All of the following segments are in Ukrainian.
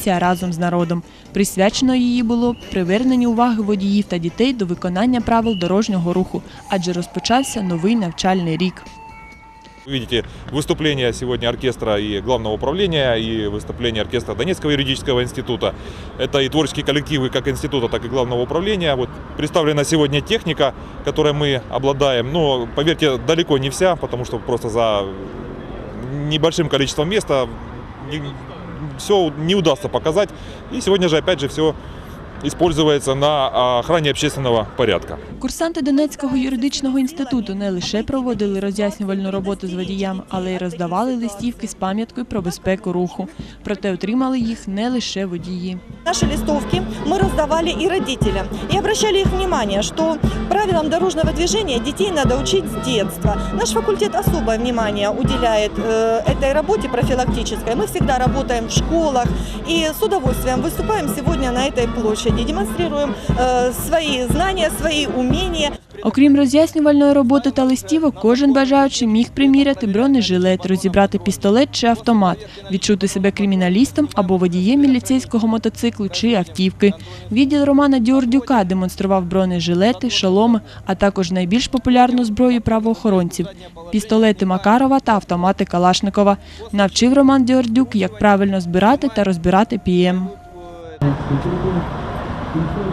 Міліція разом з народом. Присвячено її було приверненню уваги водіїв та дітей до виконання правил дорожнього руху, адже розпочався новий навчальний рік. Вы видите выступление сегодня оркестра и главного управления, и выступление оркестра Донецкого юридического института. Это и творческие коллективы как института, так и главного управления. Вот представлена сегодня техника, которой мы обладаем. Но, поверьте, далеко не вся, потому что просто за небольшим количеством места все не удастся показать. И сегодня же, опять же, все используется на охране общественного порядка. Курсанти Донецького юридичного інституту не лише проводили роз'яснювальну роботу з водіями, але й роздавали листівки з пам'яткою про безпеку руху. Проте отримали їх не лише водії. Наши листовки мы раздавали и родителям. И обращали их внимание, что правилам дорожного движения детей надо учить с детства. Наш факультет особое внимание уделяет э, этой работе профилактической. Мы всегда работаем в школах и с удовольствием выступаем сегодня на этой площади. Демонстрируем э, свои знания, свои умения. Окрім роз'яснювальної роботи та листівок, кожен бажаючий міг приміряти бронежилет, розібрати пістолет чи автомат, відчути себе криміналістом або водієм міліцейського мотоциклу чи автівки. Відділ Романа Діордюка демонстрував бронежилети, шоломи, а також найбільш популярну зброю правоохоронців – пістолети Макарова та автомати Калашникова. Навчив Роман Діордюк, як правильно збирати та розбирати Обнаружила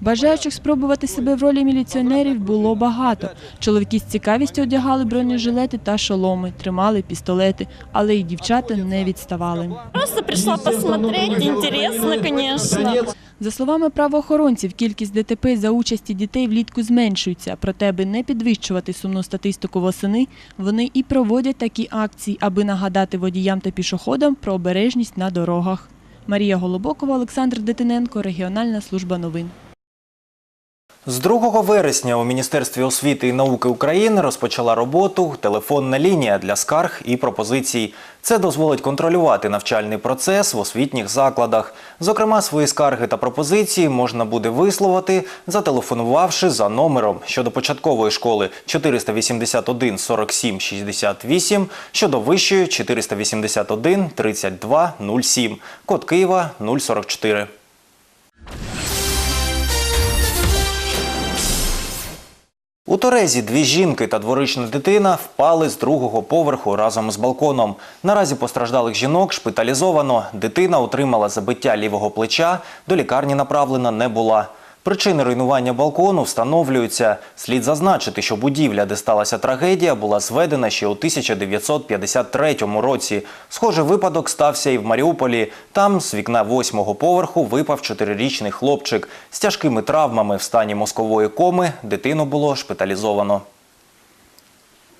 Бажаючих спробувати себе в ролі міліціонерів було багато. Чоловіки з цікавістю одягали бронежилети та шоломи, тримали пістолети, але й дівчата не відставали. Просто пришла посмотреть, интересно, конечно. За словами правоохоронців, кількість ДТП за участі дітей влітку зменшується. Проте, аби не підвищувати сумну статистику восени, вони і проводять такі акції, аби нагадати водіям та пішоходам про обережність на дорогах. Марія Голобокова, Олександр Детиненко, Регіональна служба новин. З 2 вересня у Міністерстві освіти і науки України розпочала роботу телефонна лінія для скарг і пропозицій. Це дозволить контролювати навчальний процес в освітніх закладах. Зокрема, свої скарги та пропозиції можна буде висловити, зателефонувавши за номером щодо початкової школи 481 47 68, щодо вищої 481 32 07, код Києва 044. У Торезі дві жінки та дворічна дитина впали з другого поверху разом з балконом. Наразі постраждалих жінок шпиталізовано. Дитина отримала забиття лівого плеча, до лікарні направлена не була. Причини руйнування балкону встановлюються. Слід зазначити, що будівля, де сталася трагедія, була зведена ще у 1953 році. Схожий випадок стався і в Маріуполі. Там з вікна восьмого поверху випав чотирирічний хлопчик. З тяжкими травмами в стані мозкової коми дитину було шпиталізовано.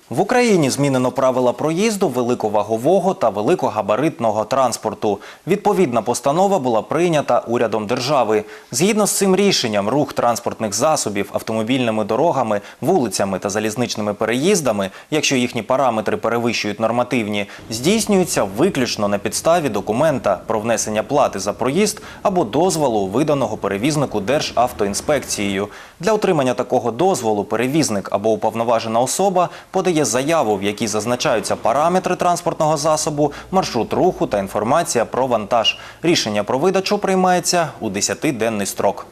В Україні змінено правила проїзду великовагового та великогабаритного транспорту. Відповідна постанова була прийнята урядом держави. Згідно з цим рішенням, рух транспортних засобів автомобільними дорогами, вулицями та залізничними переїздами, якщо їхні параметри перевищують нормативні, здійснюється виключно на підставі документа про внесення плати за проїзд або дозволу, виданого перевізнику Державтоінспекцією. Для отримання такого дозволу перевізник або уповноважена особа подає заяву, в якій зазначаються параметри транспортного засобу, маршрут руху та інформація про вантаж. Рішення про видачу приймається у 10-денний строк.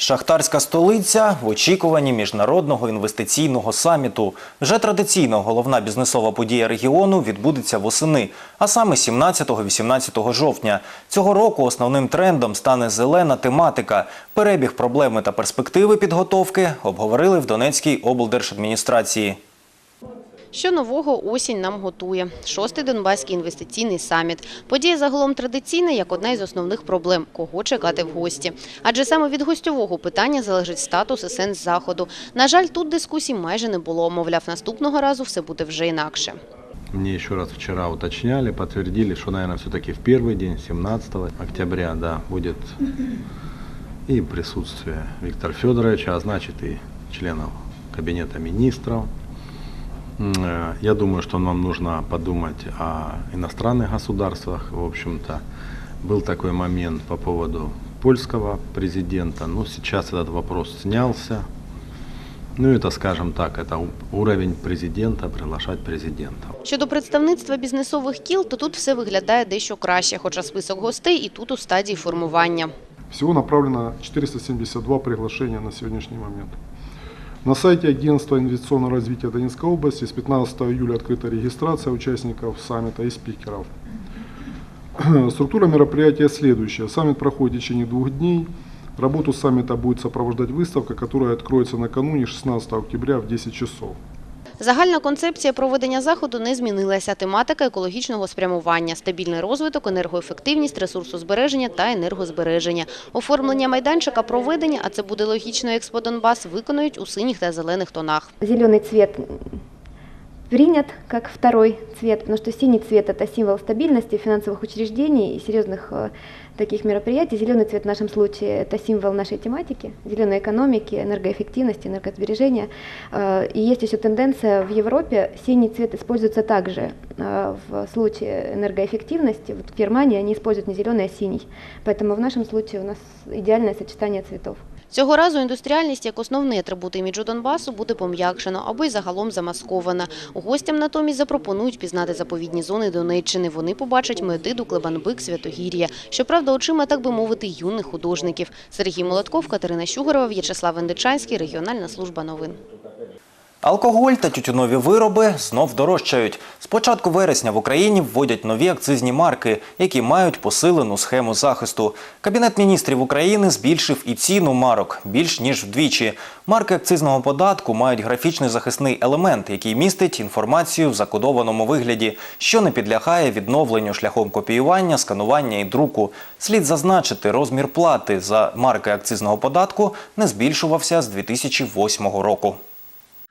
Шахтарська столиця в очікуванні міжнародного інвестиційного саміту. Вже традиційно головна бізнесова подія регіону відбудеться восени, а саме 17-18 жовтня. Цього року основним трендом стане зелена тематика. Перебіг проблеми та перспективи підготовки обговорили в Донецькій облдержадміністрації. Що нового осінь нам готує? Шостий Донбаський інвестиційний саміт. Подія загалом традиційна, як одна із основних проблем – кого чекати в гості. Адже саме від гостьового питання залежить статус і сенс заходу. На жаль, тут дискусій майже не було. Мовляв, наступного разу все буде вже інакше. Мне еще раз вчера уточняли, подтвердили, что, наверное, все-таки в первый день, 17 октября, да, будет и присутствие Виктора Федоровича, а значит и членов Кабинета министров. М, э, Я думаю, что нам нужно подумать о иностранных государствах. В общем-то, был такой момент по поводу польского президента, но сейчас этот вопрос снялся. Ну, это, скажем так, это у- уровень президента, приглашать президента. Щодо представництва бізнесових кіл, то тут все виглядає дещо краще, хоча список гостей і тут у стадії формування. Всего направлено 472 приглашения на сегодняшний момент. На сайте Агентства инвестиционного развития Донецкой области с 15 июля открыта регистрация участников саммита и спикеров. Структура мероприятия следующая. Саммит проходит в течение двух дней. Работу саммита будет сопровождать выставка, которая откроется накануне 16 октября в 10 часов. Загальна концепція проведення заходу не змінилася. Тематика екологічного спрямування, стабільний розвиток, енергоефективність, ресурсозбереження та енергозбереження. Оформлення майданчика проведення, а це буде логічно Експо Донбас, виконують у синіх та зелених тонах. Зеленый цвет принят как второй цвет, потому что синий цвет – это символ стабильности финансовых учреждений и серьезных э, таких мероприятий. Зеленый цвет в нашем случае – это символ нашей тематики, зеленой экономики, энергоэффективности, энергосбережения. Э, И есть еще тенденция в Европе, синий цвет используется также э, в случае энергоэффективности. Вот в Германии они используют не зеленый, а синий. Поэтому в нашем случае у нас идеальное сочетание цветов. Цього разу індустріальність як основний атрибут іміджу Донбасу буде пом'якшено або й загалом замаскована. Гостям натомість запропонують пізнати заповідні зони Донеччини. Вони побачать Медиду, Клебанбик, Святогір'я. Щоправда, очима, так би мовити, юних художників. Сергій Молотков, Катерина Щугорова, В'ячеслав Вендичанський, Регіональна служба новин. Алкоголь та тютюнові вироби знов дорожчають. З початку вересня в Україні вводять нові акцизні марки, які мають посилену схему захисту. Кабінет міністрів України збільшив і ціну марок більш ніж вдвічі. Марки акцизного податку мають графічний захисний елемент, який містить інформацію в закодованому вигляді, що не підлягає відновленню шляхом копіювання, сканування і друку. Слід зазначити, розмір плати за марки акцизного податку не збільшувався з 2008 року.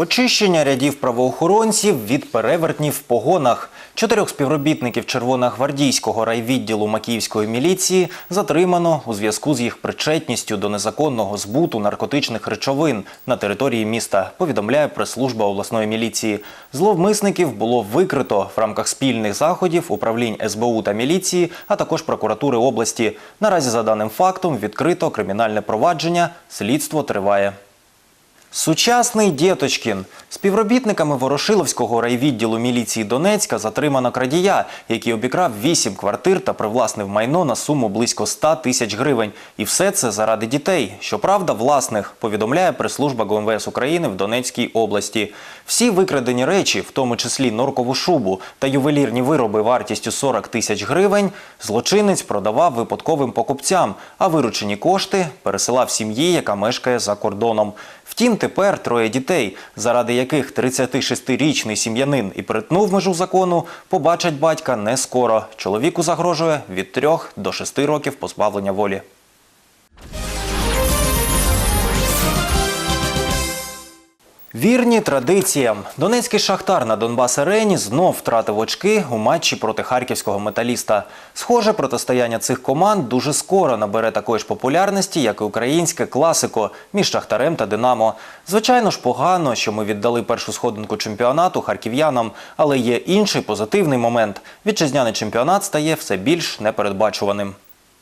Очищення рядів правоохоронців від перевертнів в погонах. Чотирьох співробітників Червоногвардійського райвідділу Макіївської міліції затримано у зв'язку з їх причетністю до незаконного збуту наркотичних речовин на території міста, повідомляє прес-служба обласної міліції. Зловмисників було викрито в рамках спільних заходів управлінь СБУ та міліції, а також прокуратури області. Наразі за даним фактом відкрито кримінальне провадження. Слідство триває. Сучасний Дєточкін. Співробітниками Ворошиловського райвідділу міліції Донецька затримано крадія, який обікрав 8 квартир та привласнив майно на суму близько 100 тисяч гривень. І все це заради дітей. Щоправда, власних, повідомляє прес-служба ГУМВС України в Донецькій області. Всі викрадені речі, в тому числі норкову шубу та ювелірні вироби вартістю 40 тисяч гривень, злочинець продавав випадковим покупцям, а виручені кошти пересилав сім'ї, яка мешкає за кордоном. Втім, тепер троє дітей, заради яких 36-річний сім'янин і перетнув межу закону, побачать батька не скоро. Чоловіку загрожує від 3 до 6 років позбавлення волі. Вірні традиціям. Донецький шахтар на Донбас Арені знов втратив очки у матчі проти харківського металіста. Схоже, протистояння цих команд дуже скоро набере такої ж популярності, як і українське класико між Шахтарем та Динамо. Звичайно ж, погано, що ми віддали першу сходинку чемпіонату харків'янам, але є інший позитивний момент. Вітчизняний чемпіонат стає все більш непередбачуваним.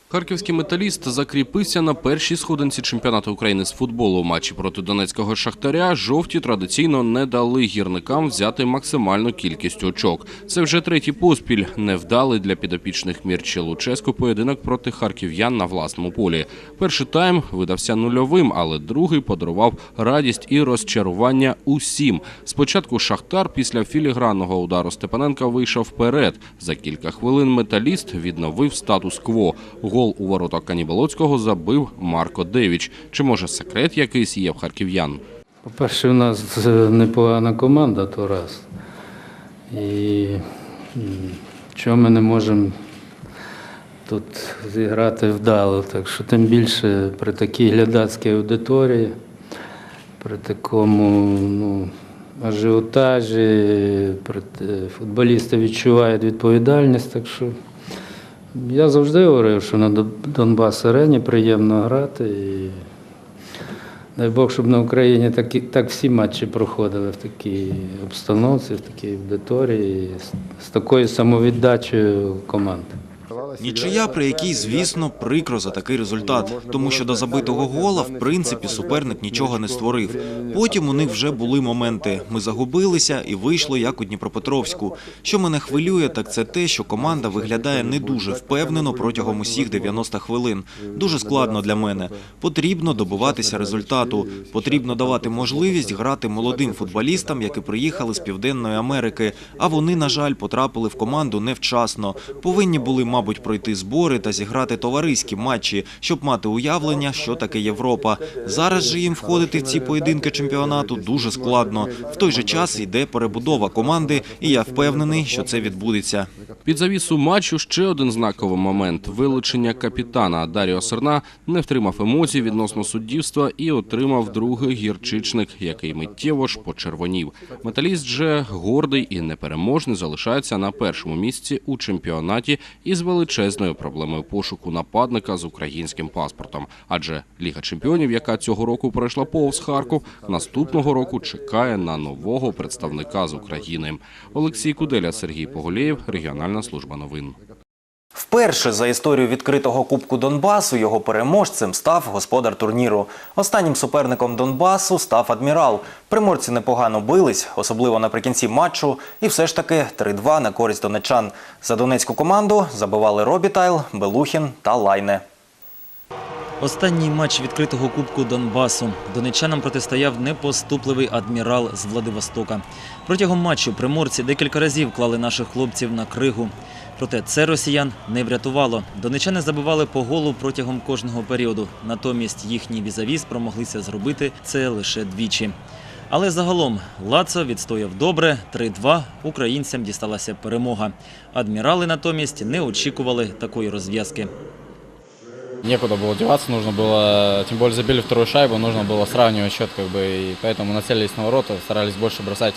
Харківський металіст закріпився на першій сходинці чемпіонату України з футболу. Матчі проти донецького шахтаря жовті традиційно не дали гірникам взяти максимальну кількість очок. Це вже третій поспіль невдалий для підопічних Мірчі Луческо поєдинок проти харків'ян на власному полі. Перший тайм видався нульовим, але другий подарував радість і розчарування усім. Спочатку Шахтар після філігранного удару Степаненка вийшов вперед. За кілька хвилин металіст відновив статус-кво. Гол у воротах Каніболоцького забив Марко Девіч. Чи може секрет якийсь є в харків'ян? По-перше, у нас е, непогана команда, то раз. І чого ми не можемо тут зіграти вдало. Так що тим більше при такій глядацькій аудиторії, при такому ну, ажіотажі, при, футболісти відчувають відповідальність. Так що я завжди говорив, що на Донбас арені приємно грати. І Дай Бог, щоб на Україні такі, так всі матчі проходили в такій обстановці, в такій аудиторії, з, такою самовіддачею команд. Нічия, при якій, звісно, прикро за такий результат, тому що до забитого гола, в принципі, суперник нічого не створив. Потім у них вже були моменти. Ми загубилися і вийшло як у Дніпропетровську. Що мене хвилює, так це те, що команда виглядає не дуже впевнено протягом усіх 90 хвилин. Дуже складно для мене. Потрібно добиватися результату. Потрібно давати можливість грати молодим футболістам, які приїхали з Південної Америки. А вони, на жаль, потрапили в команду невчасно. Повинні були, мабуть, пройти збори та зіграти товариські матчі, щоб мати уявлення, що таке Європа. Зараз же їм входити в ці поєдинки чемпіонату дуже складно. В той же час йде перебудова команди, і я впевнений, що це відбудеться. Під завісу матчу ще один знаковий момент вилучення капітана Даріо Серна не втримав емоцій відносно суддівства і отримав другий гірчичник, який миттєво ж почервонів. Металіст же гордий і непереможний залишається на першому місці у чемпіонаті із величезною проблемою пошуку нападника з українським паспортом. Адже Ліга чемпіонів, яка цього року пройшла повз Харків, наступного року чекає на нового представника з України. Олексій Куделя, Сергій Поголєєв, регіональна служба новин. Вперше за історію відкритого Кубку Донбасу його переможцем став господар турніру. Останнім суперником Донбасу став адмірал. Приморці непогано бились, особливо наприкінці матчу, і все ж таки 3-2 на користь донечан. За донецьку команду забивали Робітайл, Белухін та Лайне. Останній матч відкритого Кубку Донбасу. Донечанам протистояв непоступливий адмірал з Владивостока. Протягом матчу приморці декілька разів клали наших хлопців на кригу. Проте це росіян не врятувало. Донечани забивали по голу протягом кожного періоду. Натомість їхній візавіз промоглися зробити це лише двічі. Але загалом Лацо відстояв добре 3-2. Українцям дісталася перемога. Адмірали натомість не очікували такої розв'язки. Некуда было деваться, нужно было, тем более забили вторую шайбу, нужно было сравнивать счет, как бы, и поэтому нацелились на ворота, старались больше бросать,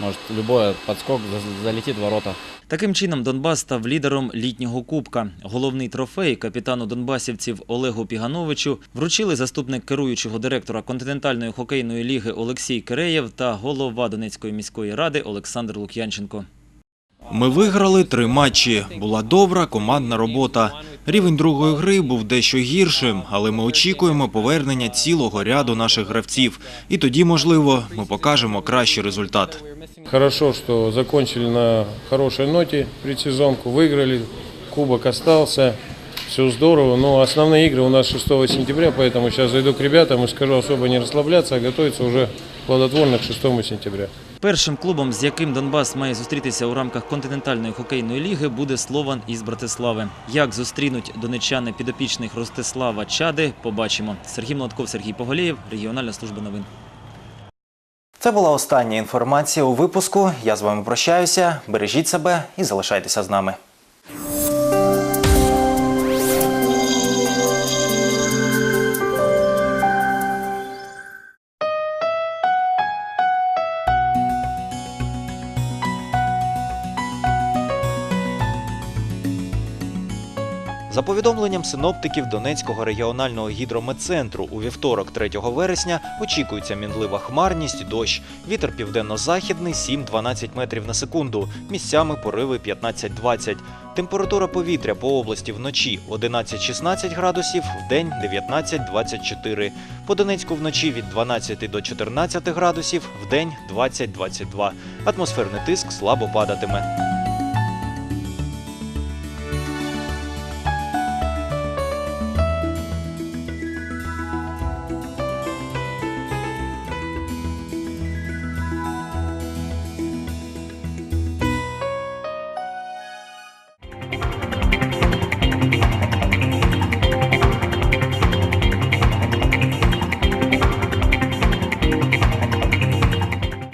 может, любой подскок за- залетит в ворота. Таким чином, Донбас став лідером літнього кубка. Головний трофей капітану донбасівців Олегу Пігановичу вручили заступник керуючого директора континентальної хокейної ліги Олексій Киреєв та голова Донецької міської ради Олександр Лук'янченко. Ми виграли три матчі. Була добра командна робота. Рівень другої гри був дещо гіршим, але ми очікуємо повернення цілого ряду наших гравців. І тоді, можливо, ми покажемо кращий результат. Хорошо, что закончили на хорошей ноте предсезонку, выиграли, кубок остался, все здорово. Но основные игры у нас 6 сентября, поэтому сейчас зайду к ребятам и скажу особо не расслабляться, а готовиться уже плодотворно к 6 сентября. Першим клубом, з яким Донбас має зустрітися у рамках континентальної хокейної ліги, буде Слован із Братислави. Як зустрінуть донечани підопічних Ростислава Чади, побачимо. Сергій Молотков, Сергій Поголєєв, регіональна служба новин. Це була остання інформація у випуску. Я з вами прощаюся. Бережіть себе і залишайтеся з нами. За повідомленням синоптиків Донецького регіонального гідрометцентру, у вівторок 3 вересня очікується мінлива хмарність, дощ. Вітер південно-західний 7-12 метрів на секунду, місцями пориви 15-20. Температура повітря по області вночі 11-16 градусів, вдень 19-24. По Донецьку вночі від 12 до 14 градусів, вдень 20-22. Атмосферний тиск слабо падатиме.